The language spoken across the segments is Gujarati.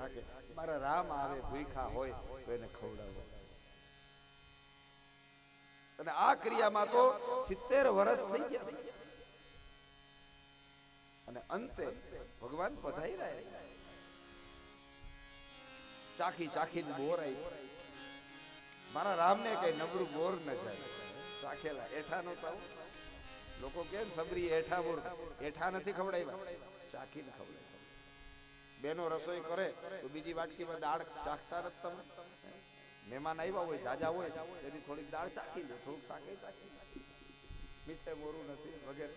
રાખે. મારા રામ આવે ભૂખા હોય, તો એને ખવડાવો. અને આ ક્રિયામાં તો સિત્તેર વર્ષ થઈ ગયા છે. અને અંતે ભગવાન પધાઈ રહ્યા ચાખી ચાખી જ બોર આવી. મારા રામને કઈ નબળું બોર ન જાય. ચાખેલા એઠા નો તાવ લોકો કે સબરી એઠા બોર. એઠા નથી ખવડાવ્યા. ચાખીને ખવડાવ્યા. બેનો રસોઈ કરે, તો બીજી વાટકીમાં દાળ ચાખતા નથી તમે. મહેમાન આવ્યા હોય, જાજા હોય, તેની થોડીક દાળ ચાખી લે, થોડુંક શાકે ચાખી મીઠે મોરું નથી, વગેરે.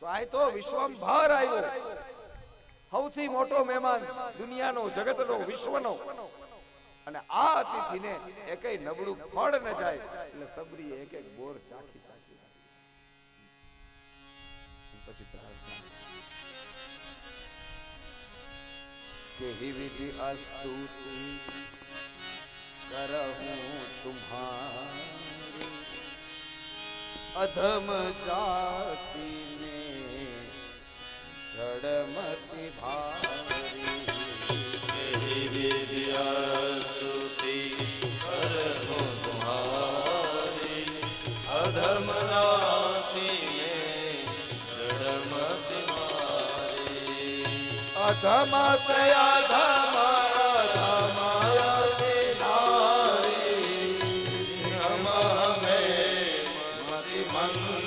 તો આ તો વિશ્વંભર આવ્યો. સૌથી મોટો મહેમાન દુનિયાનો, જગતનો, વિશ્વનો. અને આ અતિથિને એકેય નબળું ફળ ન જાય, એટલે સબરી એક એક બોર ચાખી ચાખી. પછી यही विधि अस्तुति करहूँ तुम्हारी अधम जाति ने जड़मति भारी यही विधि अस्तुति करहूँ तुम्हारी अधम ना અધમ પ્રયાધમ ધમ હમે મતિ મંદ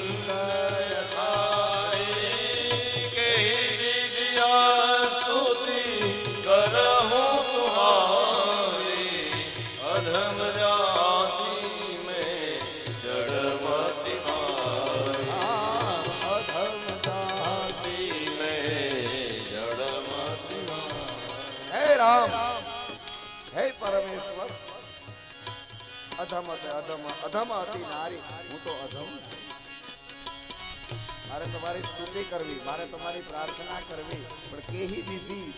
રામ. હે પરમેશ્વર. અધમ અધમ અધમ હતી નારી. હું તો અધમ. મારે તમારી સ્તુતિ કરવી, મારે તમારી પ્રાર્થના કરવી, પણ કેહી દીધી?